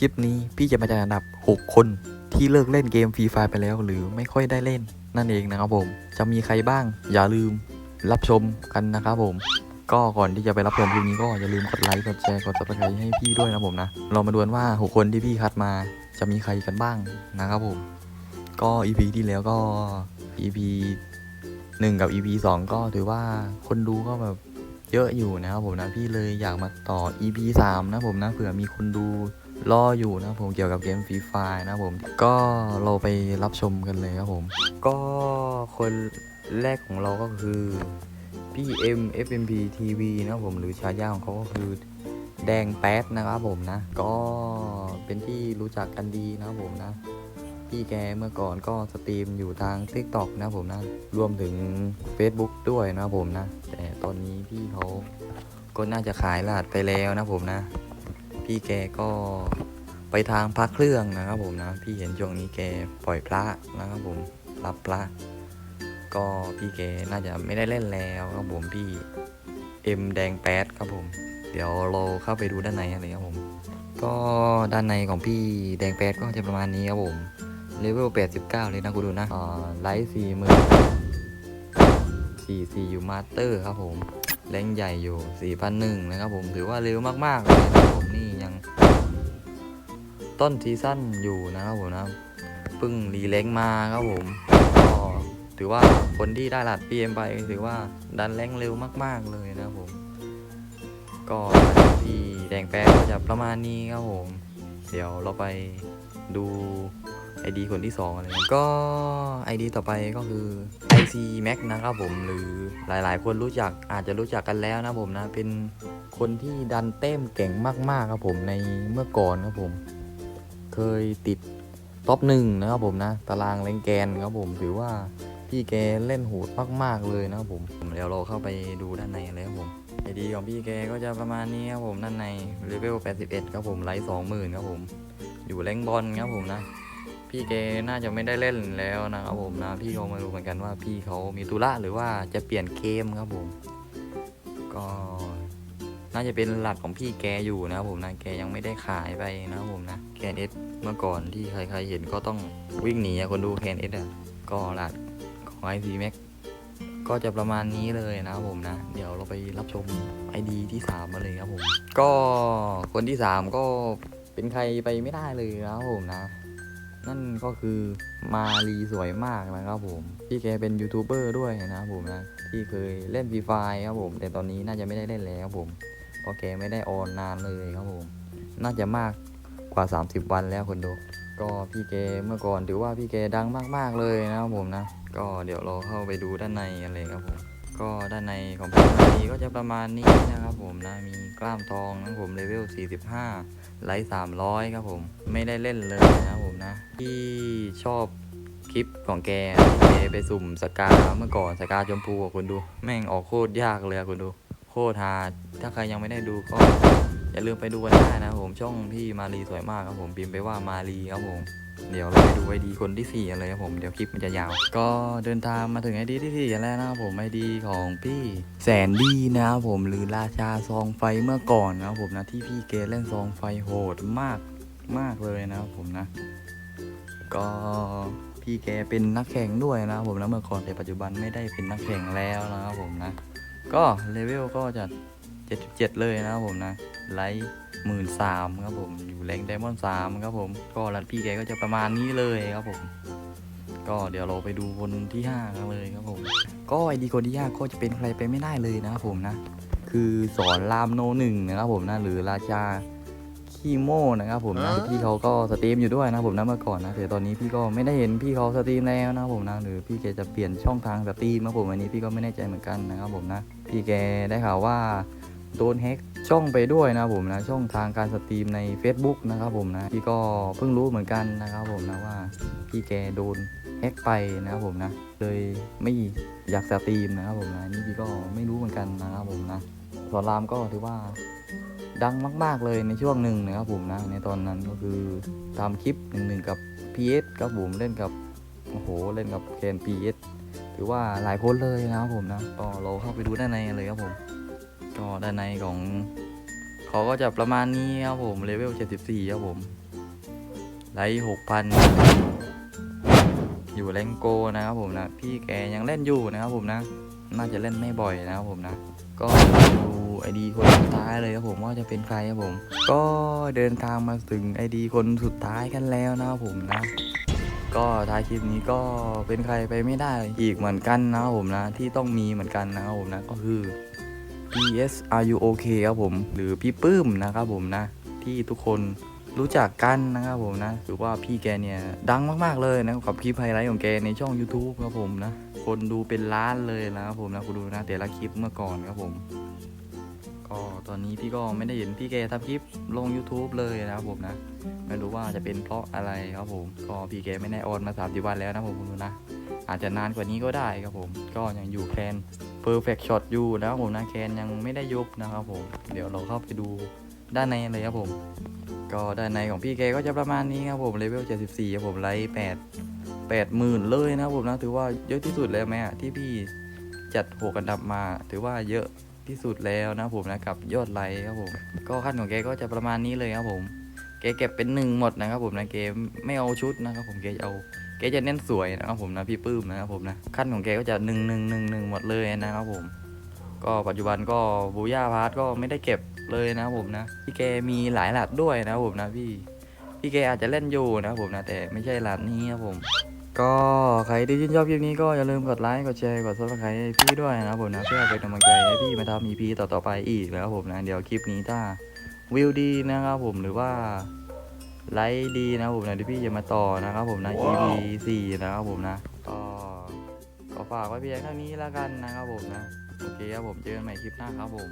คลิปนี้พี่จะมาจัดอันดับ 6 คนที่เลิกเล่นเกมฟรีไฟไปแล้ว หรือไม่ค่อยได้เล่นนั่นเองนะครับผม จะมีใครบ้างอย่าลืมรับชมกันนะครับผม ก็ก่อนที่จะไปรับชมคลิปนี้ก็อย่าลืมกดไลค์กดแชร์กด subscribe ให้พี่ด้วยนะผมนะ เรามาดูกันว่า 6 คนที่พี่คัดมาจะมีใครกันบ้างนะครับผม ก็ EP ที่แล้วก็ EP 1 กับ EP 2 ก็ถือว่าคนดูก็แบบเยอะอยู่นะครับผมนะพี่เลยอยากมาต่อ EP 3นะผมนะเผื่อมีคนดู รออยู่นะผมเกี่ยวกับเกมฟรีไฟนะผม ก็เราไปรับชมกันเลยครับผม ก็คนแรกของเราก็คือพี่ M FMP TV นะครับผมหรือฉายาของเขาก็คือแดงแป๊ดนะครับผมนะ ก็เป็นที่รู้จักกันดีนะครับผมนะ พี่แกเมื่อก่อนก็สตรีมอยู่ทาง TikTok นะผมนะ รวมถึง Facebook ด้วยนะผมนะ แต่ตอนนี้พี่เขาก็น่าจะขายลาดไปแล้วนะผมนะ พี่แกก็ไปทางพักเครื่องนะครับผมนะ พี่เห็นช่วงนี้แกปล่อยพระนะครับผมรับพระ ก็พี่แกน่าจะไม่ได้เล่นแล้วครับผมพี่เอ็มแดงแป๊ดครับผม เดี๋ยวเราเข้าไปดูด้านในกันเลยครับผม ก็ด้านในของพี่แดงแป๊ดก็จะประมาณนี้ครับผมเลเวล89 เลยนะคุณดูนะอ่าไลท์สี่หมื่นสี่สี่อยู่มาสเตอร์ครับผมแรงใหญ่อยู่4,001นะครับผมถือว่าเร็วมากๆเลยนะครับผมนี่ ต้นซีซั่นอยู่นะครับผมนะเพิ่งรีแรงมาครับผมก็ถือว่าคนที่ได้รหัส PM ไปถือว่าดันแรงเร็วมาก ๆเลยนะครับผม ก็ที่แดงแป๊ก็จะประมาณนี้ครับผม เดี๋ยวเราไปดู ID คนที่2อะไรเงี้ยก็ ID ต่อไปก็คือ IC Max นะครับผมหรือหลายๆ คนรู้จักอาจจะรู้จักกันแล้วนะผมนะ เป็นคนที่ดันเต้มเก่งมาก ๆ ครับผมในเมื่อก่อนครับผม เคยติดท็อปหนึ่งนะครับผมนะ ตารางแรงแกนครับผมถือว่าพี่แกเล่นโหดมากๆเลยนะครับผมเดี๋ยวเราเข้าไปดูด้านในเลยครับผม ID ของพี่แกก็จะประมาณนี้ครับผมด้านในเลเวล 81 ครับผมไลท์20,000ครับผมอยู่แรงบอลครับผมนะพี่แกน่าจะไม่ได้เล่นแล้วนะครับผมนะพี่เขาไม่รู้เหมือนกันว่าพี่เขามีธุระหรือว่าจะเปลี่ยนเกมครับผม ก็ น่าจะเป็นหลักของพี่แกอยู่นะครับผมนะแกยังไม่ได้ขายไปนะครับผมนะแคนเอสเมื่อก่อนที่ใครๆเห็นก็ต้องวิ่งหนีคนดูแคนเอสอะก็หลักของ i อ Max ก็จะประมาณนี้เลยนะครับผมนะ เดี๋ยวเราไปรับชม ID ที่3มาเลยครับผม ก็คนที่ 3 ก็เป็นใครไปไม่ได้เลยนะครับผมนะ นั่นก็คือมารีสวยมากนะครับผมพี่แกเป็นยูทูบเบอร์ด้วยนะครับผมนะที่เคยเล่นฟรีไฟครับผม แต่ตอนนี้น่าจะไม่ได้เล่นแล้วครับผม เพราะแกไม่ได้ออนนานเลยครับผม น่าจะมากกว่า 30 วันแล้วคนดู ก็พี่แกเมื่อก่อนถือว่าพี่แกดังมาก ๆเลยนะครับผมนะ ก็เดี๋ยวเราเข้าไปดูด้านในกันเลยครับผม ก็ด้านในของพี่มารีก็จะประมาณนี้นะครับผมนะ มีกล้ามทองนะครับผมเลเวล 45 ไลท์300 ครับผม ไม่ได้เล่นเลยนะครับผมนะ ที่ชอบคลิปของแกแกไปสุ่มสกาเมื่อก่อนสกาชมพูคุณดู แม่งออกโคตรยากเลยคุณดู โคตรฮาถ้าใครยังไม่ได้ดูก็อย่าลืมไปดูกันได้นะผมช่องพี่มารีสวยมากครับผมพิมพ์ไปว่ามารีครับผมเดี๋ยวเราไปดูไอดีคนที่สี่กันเลยครับผมเดี๋ยวคลิปมันจะยาว ก็เดินทางมาถึงไอดีที่สี่กันแล้วนะครับผมไอดีของพี่แสนดีนะครับผมหรือราชาซองไฟเมื่อก่อนนะครับผมนะที่พี่เกเล่นซองไฟโหดมากมากเลยนะครับผมนะ ก็พี่แกเป็นนักแข่งด้วยนะครับผมนะเมื่อก่อนแต่ปัจจุบันไม่ได้เป็นนักแข่งแล้วนะครับผมนะ ก็เลเวลก็จะ 77 เลยนะครับผมนะไลท์หมื่นสามครับผมอยู่แรงไดมอนด์สามครับผมก็รันพี่แกก็จะประมาณนี้เลยครับผม ก็เดี๋ยวเราไปดูคนที่5กันเลยครับผม ก็ไอดีคนที่5ก็จะเป็นใครไปไม่ได้เลยนะครับผมนะ คือสอนรามโนหนึ่งนะครับผมนะหรือราชา คีโมนะครับผมนะพี่เขาก็สตรีมอยู่ด้วยนะครับผมนะเมื่อก่อนนะแต่ตอนนี้พี่ก็ไม่ได้เห็นพี่เขาสตรีมแล้วนะครับผมนะหรือพี่แกจะเปลี่ยนช่องทางสตรีมนะครับผมอันนี้พี่ก็ไม่แน่ใจเหมือนกันนะครับผมนะพี่แกได้ข่าวว่าโดนแฮกช่องไปด้วยนะครับผมนะช่องทางการสตรีมใน Facebook นะครับผมนะพี่ก็เพิ่งรู้เหมือนกันนะครับผมนะว่าพี่แกโดนแฮกไปนะครับผมนะเลยไม่อยากสตรีมนะครับผมนะนี่พี่ก็ไม่รู้เหมือนกันนะครับผมนะสอนรามก็ถือว่า ดังมาก ๆ เลยในช่วงหนึ่งนะครับผมนะในตอนนั้นก็คือตามคลิปหนึ่งหนึ่งกับ PS ครับผมเล่นกับโอ้โหเล่นกับแคน PS ถือว่าหลายคนเลยนะครับผมนะก็เราเข้าไปดูด้านในเลยครับผมก็ด้านในของเขาก็จะประมาณนี้ครับผมเลเวล 74 ครับผมไลท์หกพันอยู่แรงโกนะครับผมนะพี่แกยังเล่นอยู่นะครับผมนะ น่าจะเล่นไม่บ่อยนะครับผมนะ ก็ดู ไอดีคนสุดท้ายเลยครับผมว่าจะเป็นใครครับผม ก็เดินทางมาถึงไอดีคนสุดท้ายกันแล้วนะครับผมนะก็ท้ายคลิปนี้ก็เป็นใครไปไม่ได้อีกเหมือนกันนะครับผมนะที่ต้องมีเหมือนกันนะครับผมนะก็คือ PS Are You OK ครับผม หรือพี่ปื้มนะครับผมนะ ที่ทุกคนรู้จักกันนะครับผมนะถือว่าพี่แกเนี่ยดังมากๆเลยนะกับคลิปไฮไลท์ของแกในช่อง YouTube ครับผมนะ คนดูเป็นล้านเลยนะครับผมนะคุณดูนะแต่ละคลิปเมื่อก่อนครับผม ก็ตอนนี้พี่ก็ไม่ได้เห็นพี่แกทำคลิปลง YouTube เลยนะครับผมนะ ไม่รู้ว่าจะเป็นเพราะอะไรครับผม ก็พี่แกไม่ได้ออนมา30วันแล้วนะผมคุณดูนะ อาจจะนานกว่านี้ก็ได้ครับผม ก็ยังอยู่แคน perfect shot อยู่นะครับผมนะแคนยังไม่ได้ยุบนะครับผม เดี๋ยวเราเข้าไปดูด้านในเลยครับผม ก็ด้านในของพี่แกก็จะประมาณนี้ครับผมเลเวล74ครับผมไลท์8 8หมื่นเลยนะครับผมนะถือว่าเยอะที่สุดแล้วไหมอะที่พี่จัดหกอันดับมาถือว่าเยอะ ที่สุดแล้วนะผมนะกับยอดไลค์ครับผมก็ขั้นของแกก็จะประมาณนี้เลยครับผมแกเก็บเป็นหนึ่งหมดนะครับผมนะเกไม่เอาชุดนะครับผมแกจะเอาแกจะเน้นสวยนะครับผมนะพี่ปื้มนะครับผมนะขั้นของแกก็จะหนึ่งหนึ่งหนึ่งหนึ่งหมดเลยนะครับผม ก็ปัจจุบันก็บูย่าพาร์ทก็ไม่ได้เก็บเลยนะครับผมนะพี่แกมีหลายหลัดด้วยนะครับผมนะพี่พี่แกอาจจะเล่นอยู่นะครับผมนะแต่ไม่ใช่หลัดนี้ครับผม ก็ใครที่ชื่นชอบคลิปนี้ก็อย่าลืมกดไลค์ กดแชร์ กดซับสไครต์ให้พี่ด้วยนะครับผมนะเพื่อเป็นกำลังใจให้พี่มาทำ EP ต่อๆไปอีกนะครับผมนะเดี๋ยวคลิปนี้ถ้าวิวดีนะครับผมหรือว่าไลค์ดีนะครับผมนะที่พี่จะมาต่อนะครับผมนะ EP 4นะครับผมนะก็ขอฝากไว้เพียงเท่านี้แล้วกันนะครับผมนะโอเคครับผมเจอกันใหม่คลิปหน้าครับผม